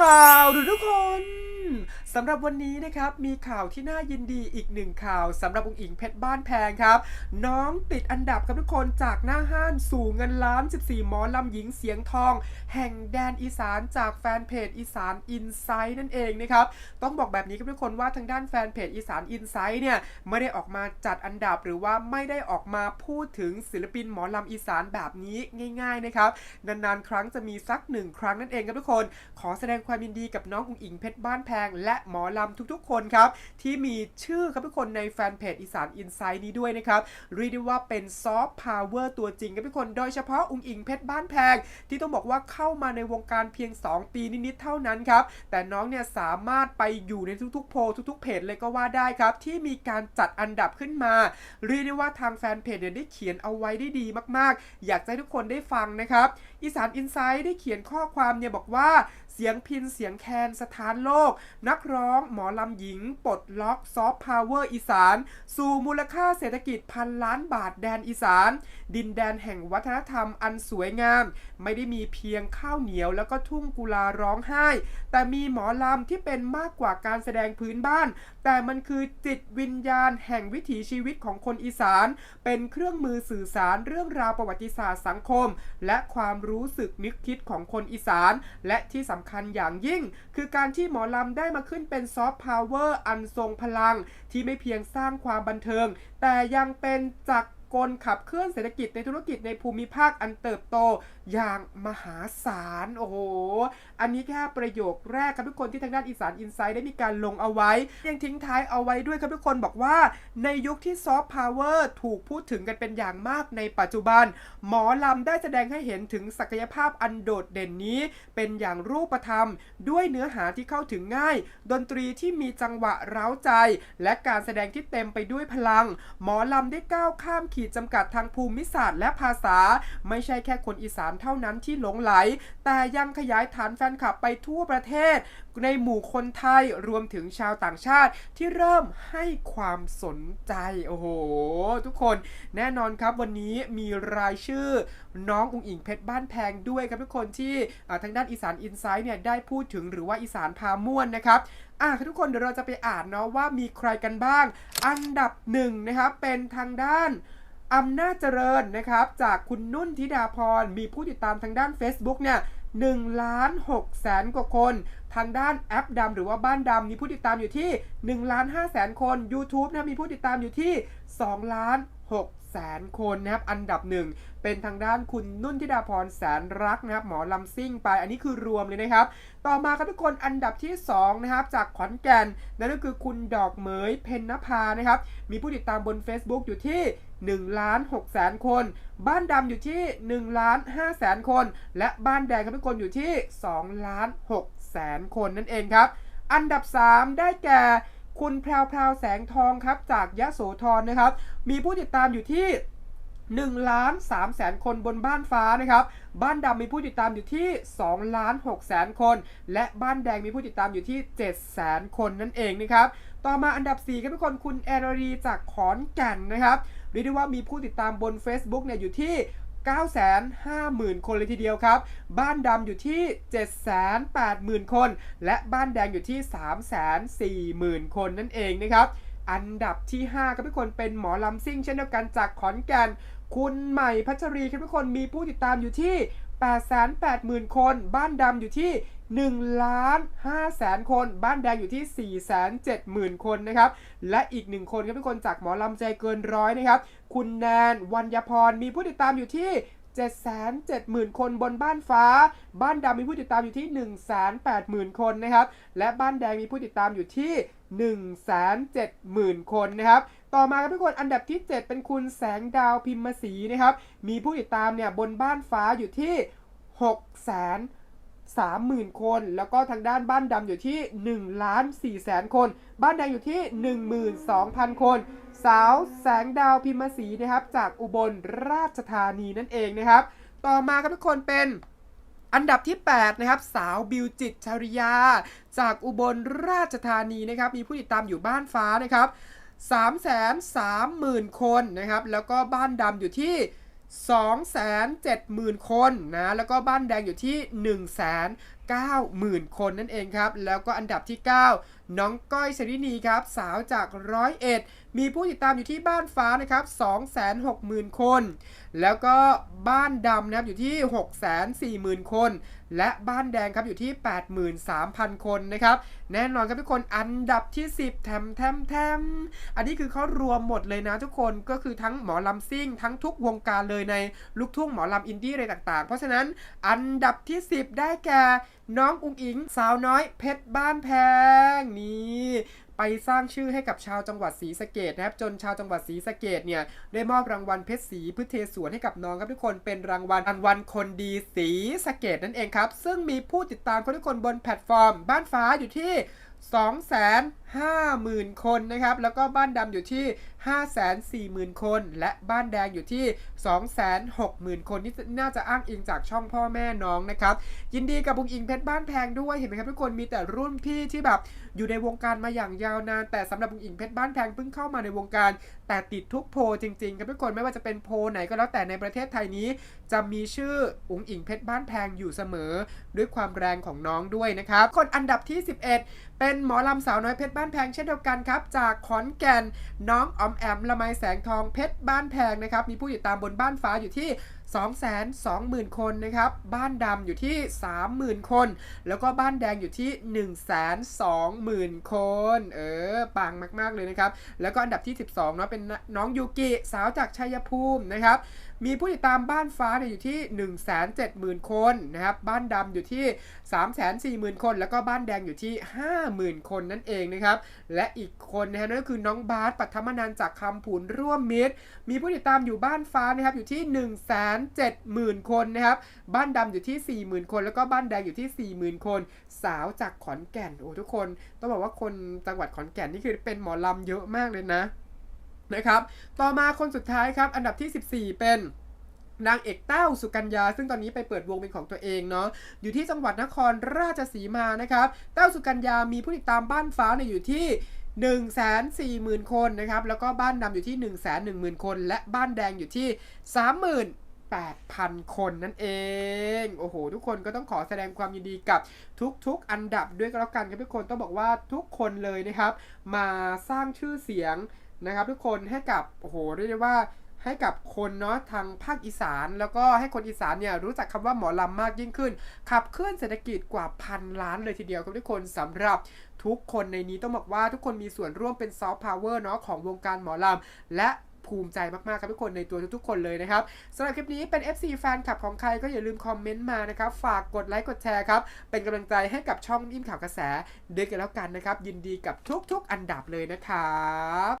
ข่าวหรือทุกคน สำหรับวันนี้นะครับมีข่าวที่น่ายินดีอีกหนึ่งข่าวสำหรับองค์อิงเพชรบ้านแพงครับ น้องติดอันดับครับทุกคนจากหน้าห้านสู่เงินล้าน 14 หมอลำหญิงเสียงทอง แห่งแดนอีสานจากแฟนเพจอีสานอินไซด์นั่นเองนะครับต้องบอกแบบนี้ครับทุกคนว่าทางด้านแฟนเพจอีสานอินไซด์เนี่ยไม่ได้ออกมาจัดอันดับหรือว่าไม่ได้ออกมาพูดถึงศิลปินหมอลำอีสานแบบนี้ง่าย ๆนะครับนานๆ ครั้งจะมีสักหนึ่งครั้งนั่นเองครับทุกคน ขอแสดงความยินดีกับน้องอุ๋งอิงเพชรบ้านแพงและหมอลำทุกๆ คนครับ ที่มีชื่อครับทุกคนในแฟนเพจอีสานอินไซด์นี้ด้วยนะครับ เรียกได้ว่าเป็นซอฟต์พาวเวอร์ตัวจริงครับทุกคน โดยเฉพาะอุงอิงเพชรบ้านแพง ที่ต้องบอกว่าเข้ามาในวงการเพียง 2 ปีนิดๆเท่านั้นครับ แต่น้องเนี่ยสามารถไปอยู่ในทุกๆ โพลทุกๆเพจเลยก็ว่าได้ครับ ที่มีการจัดอันดับขึ้นมา เรียกได้ว่าทางแฟนเพจเนี่ยได้เขียนเอาไว้ได้ดีมาก ๆ อยากให้ทุกคนได้ฟังนะครับอีสานอินไซด์ได้เขียนข้อความเนี่ยบอกว่า เสียงพินเสียงแคนสถานโลก นักร้องหมอลำหญิงปลดล็อกซอฟต์พาวเวอร์อีสาน สู่มูลค่าเศรษฐกิจพันล้านบาทแดนอีสาน ดินแดนแห่งวัฒนธรรมอันสวยงาม ไม่ได้มีเพียงข้าวเหนียวแล้วก็ทุ่งกุลาร้องไห้ แต่มีหมอลำที่เป็นมากกว่าการแสดงพื้นบ้าน แต่มันคือจิตวิญญาณแห่งวิถีชีวิตของคนอีสาน เป็นเครื่องมือสื่อสารเรื่องราวประวัติศาสตร์สังคม และความรู้สึกนึกคิดของคนอีสาน และที่สำคัญอย่างยิ่ง คือการที่หมอลำได้มาขึ้นเป็นซอฟต์พาวเวอร์อันทรงพลัง ที่ไม่เพียงสร้างความบันเทิง แต่ยังเป็นจักรกลขับเคลื่อนเศรษฐกิจในธุรกิจในภูมิภาคอันเติบโตอย่างมหาศาล โอ้โห อันนี้แค่ประโยคแรกครับทุกคนที่ทางด้านอีสานอินไซด์ได้มีการลงเอาไว้ ยังทิ้งท้ายเอาไว้ด้วยครับทุกคนบอกว่า ในยุคที่ซอฟต์พาวเวอร์ถูกพูดถึงกันเป็นอย่างมากในปัจจุบัน หมอลำได้แสดงให้เห็นถึงศักยภาพอันโดดเด่นนี้ เป็นอย่างรูปธรรม ด้วยเนื้อหาที่เข้าถึงง่าย ดนตรีที่มีจังหวะเร้าใจ และการแสดงที่เต็มไปด้วยพลัง หมอลำได้ก้าวข้ามขีดจำกัดทางภูมิศาสตร์และภาษา ไม่ใช่แค่คนอีสานเท่านั้นที่หลงไหล แต่ยังขยายฐานแฟนคลับไปทั่วประเทศ ในหมู่คนไทยรวมถึงชาวต่างชาติที่เริ่มให้ความสนใจ โอ้โห ทุกคนแน่นอนครับวันนี้มีรายชื่อ น้องอุ๋งอิงเพชรบ้านแพงด้วยครับทุกคนที่ทางด้านอีสานอินไซด์เนี่ยได้พูดถึงหรือว่าอีสานพาม่วนนะครับอะทุกคนเดี๋ยวเราจะไปอ่านเนาะว่ามีใครกันบ้าง อันดับหนึ่งนะครับเป็นทางด้านอำนาจเจริญนะครับ จากคุณนุ่นธิดาพร มีผู้ติดตามทางด้าน Facebook เนี่ย 1ล้าน6แสนกว่าคน ทางด้านแอปดำหรือว่าบ้านดำมีผู้ติดตามอยู่ที่1ล้าน5แสนคน YouTube นะมีผู้ติดตามอยู่ที่2ล้าน 6แสนคนนะครับ อันดับหนึ่งเป็นทางด้านคุณนุ่นธิดาพรแสนรักนะครับ หมอลำซิ่งไป อันนี้คือรวมเลยนะครับ ต่อมาครับทุกคนอันดับที่ 2 นะครับ จากขอนแก่น นั่นก็คือคุณดอกเหมยเพนนภานะครับ มีผู้ติดตามบน Facebook อยู่ที่1ล้าน6แสนคน บ้านดำอยู่ที่1ล้าน5แสนคน และบ้านแดงครับทุกคนอยู่ที่2ล้าน6แสนคนนั่นเองครับ อันดับ 3 ได้แก่ คุณแพรวพราวแสงทองครับจากยะโสธรนะครับ มีผู้ติดตามอยู่ที่1ล้าน3แสนคนบนบ้านฟ้านะครับ บ้านดำมีผู้ติดตามอยู่ที่2ล้าน6แสนคน และบ้านแดงมีผู้ติดตามอยู่ที่7แสนคนนั่นเองนะครับ ต่อมาอันดับ4ครับทุกคนคุณแอนรีจากขอนแก่นนะครับเรียกได้ว่ามีผู้ติดตามบน Facebook เนี่ยอยู่ที่ 950,000 คนเลยทีเดียวครับ บ้านดำอยู่ที่ 780,000 คน และบ้านแดงอยู่ที่ 340,000 คนนั่นเองนะครับ อันดับที่ 5 ครับทุกคนเป็นหมอลำซิ่งเช่นเดียวกันจากขอนแก่น คุณใหม่พัชรีครับทุกคนมีผู้ติดตามอยู่ที่ 880,000 คน บ้านดำอยู่ที่ 1ล้าน5แสนคน บ้านแดงอยู่ที่ 470,000 คนนะครับ และอีกหนึ่งคนครับทุกคนจากหมอลำใจเกินร้อยนะครับ คุณแนนวัญญพรมีผู้ติดตามอยู่ที่770,000 คนบนบ้านฟ้า บ้านดำมีผู้ติดตามอยู่ที่ 180,000 คนนะครับ และบ้านแดงมีผู้ติดตามอยู่ที่ 170,000 คนนะครับ ต่อมาครับทุกคนอันดับที่ 7 เป็นคุณแสงดาวพิมพ์ศรีนะครับ มีผู้ติดตามเนี่ยบนบ้านฟ้าอยู่ที่6แสน 30,000 คน แล้วก็ทางด้านบ้านดำอยู่ที่1ล้าน4แสนคน บ้านแดงอยู่ที่ 12,000 คน สาวแสงดาวพิมพ์ศรีนะครับ จากอุบลราชธานีนั่นเองนะครับ ต่อมาครับทุกคนเป็นอันดับที่ 8 นะครับ สาวบิวจิตชริยา จากอุบลราชธานีนะครับ มีผู้ติดตามอยู่บ้านฟ้านะครับ3 3 0 0 0 0 คนนะครับ แล้วก็บ้านดำอยู่ที่ 2 7 0 0 0 0 คนนะแล้วก็บ้านแดงอยู่ที่ 1,90,000 คนนั่นเองครับ แล้วก็อันดับที่ 9 น้องก้อยเชรินีครับ สาวจากร้อยเอ็ดมีผู้ติดตามอยู่ที่บ้านฟ้านะครับ260,000 คน แล้วก็บ้านดำนะครับอยู่ที่ 640,000 คน และบ้านแดงครับอยู่ที่ 83,000 คนนะครับ แน่นอนครับทุกคนอันดับที่ 10 แถมแถมแถมอันนี้คือเขารวมหมดเลยนะทุกคนก็คือทั้งหมอลำซิ่ง ทั้งทุกวงการเลยในลูกทุ่งหมอลำอินดี้อะไรต่างๆ เพราะฉะนั้นอันดับที่ 10 ได้แก่ น้องอุงอิง สาวน้อยเพชรบ้านแพงนี่ไปสร้างชื่อให้กับชาวจังหวัดศรีสะเกดนะครับ จนชาวจังหวัดศรีสะเกดเนี่ยได้มอบรางวัลเพชรศรีพืชเทสวนให้กับน้องครับทุกคนเป็นรางวัลรางวัลคนดีศรีสะเกดนั่นเองครับ ซึ่งมีผู้ติดตามคนทุกคนบนแพลตฟอร์ม บ้านฟ้าอยู่ที่ 50,000 คนนะครับ แล้วก็บ้านดำอยู่ที่ 540,000 คน และบ้านแดงอยู่ที่ 260,000 คนนี่น่าจะอ้างอิงจากช่องพ่อแม่น้องนะครับ ยินดีกับบุงอิงเพชรบ้านแพงด้วยเห็นไหมครับทุกคนมีแต่รุ่นพี่ที่แบบอยู่ในวงการมาอย่างยาวนาน แต่สำหรับบุงอิงเพชรบ้านแพงเพิ่งเข้ามาในวงการ แต่ติดทุกโพจริงๆครับทุกคนไม่ว่าจะเป็นโพไหนก็แล้วแต่ในประเทศไทยนี้ จะมีชื่ออุ๋งอิงเพชรบ้านแพงอยู่เสมอ ด้วยความแรงของน้องด้วยนะครับคนอันดับที่ 11 เป็นหมอลำสาวน้อยเพชรบ้านแพงเช่นเดียวกันครับ จากขอนแก่นน้องออมแอมละไมแสงทองเพชรบ้านแพงนะครับ มีผู้ติดตามบนบ้านฟ้าอยู่ที่ 220,000 คนนะครับ บ้านดำอยู่ที่ 30,000 คน แล้วก็บ้านแดงอยู่ที่ 120,000 คน เออ ปังมากๆเลยนะครับ แล้วก็อันดับที่ 12เนาะเป็นน้องยูกิสาวจากชัยภูมินะครับ มีผู้ติดตามบ้านฟ้าเนี่ยอยู่ที่ 170,000 คนนะครับ บ้านดำอยู่ที่ 340,000 คน แล้วก็บ้านแดงอยู่ที่ 50,000 คนนั่นเองนะครับ และอีกคนนะฮะนั่นก็คือน้องบาสปัทมนันจากคำผุนร่วมมิตร มีผู้ติดตามอยู่บ้านฟ้านะครับอยู่ที่170,000 คนนะครับ บ้านดำอยู่ที่ 40,000 คน แล้วก็บ้านแดงอยู่ที่ 40,000 คน สาวจากขอนแก่น โอ้ทุกคน ต้องบอกว่าคนจังหวัดขอนแก่นนี่คือเป็นหมอลำเยอะมากเลยนะนะครับ ต่อมาคนสุดท้ายครับ อันดับที่ 14 เป็นนางเอกเต้าสุกัญญา ซึ่งตอนนี้ไปเปิดวงเป็นของตัวเองเนาะอยู่ที่จังหวัดนครราชสีมานะครับเต้าสุกัญญามีผู้ติดตามบ้านฟ้าเนี่ยอยู่ที่ 1 4 0 0 0 0 คนนะครับแล้วก็บ้านดำอยู่ที่ 1 1 0 0 0 0 คน และบ้านแดงอยู่ที่ 8,000 คนนั่นเอง โอ้โห ทุกคนก็ต้องขอแสดงความยินดีกับทุกๆ อันดับด้วยก็แล้วกันครับทุกคนต้องบอกว่าทุกคนเลยนะครับ มาสร้างชื่อเสียงนะครับ ทุกคนให้กับโอ้โหเรียกได้ว่าให้กับคนเนาะทางภาคอีสาน แล้วก็ให้คนอีสานเนี่ยรู้จักคำว่าหมอลำมากยิ่งขึ้น ขับเคลื่อนเศรษฐกิจกว่าพันล้านเลยทีเดียวครับทุกคนสำหรับทุกคนในนี้ต้องบอกว่าทุกคนมีส่วนร่วมเป็นซอฟต์พาวเวอร์เนาะของวงการหมอลำและ ภูมิใจมากๆครับทุกคนในตัวทุกๆคนเลยนะครับสำหรับคลิปนี้เป็น FC แฟนคลับของใครก็อย่าลืมคอมเมนต์มานะครับฝากกดไลค์กดแชร์ครับเป็นกำลังใจให้กับช่องอิ่มข่าวกระแสด้วยกันแล้วกันนะครับยินดีกับทุกๆ อันดับเลยนะครับ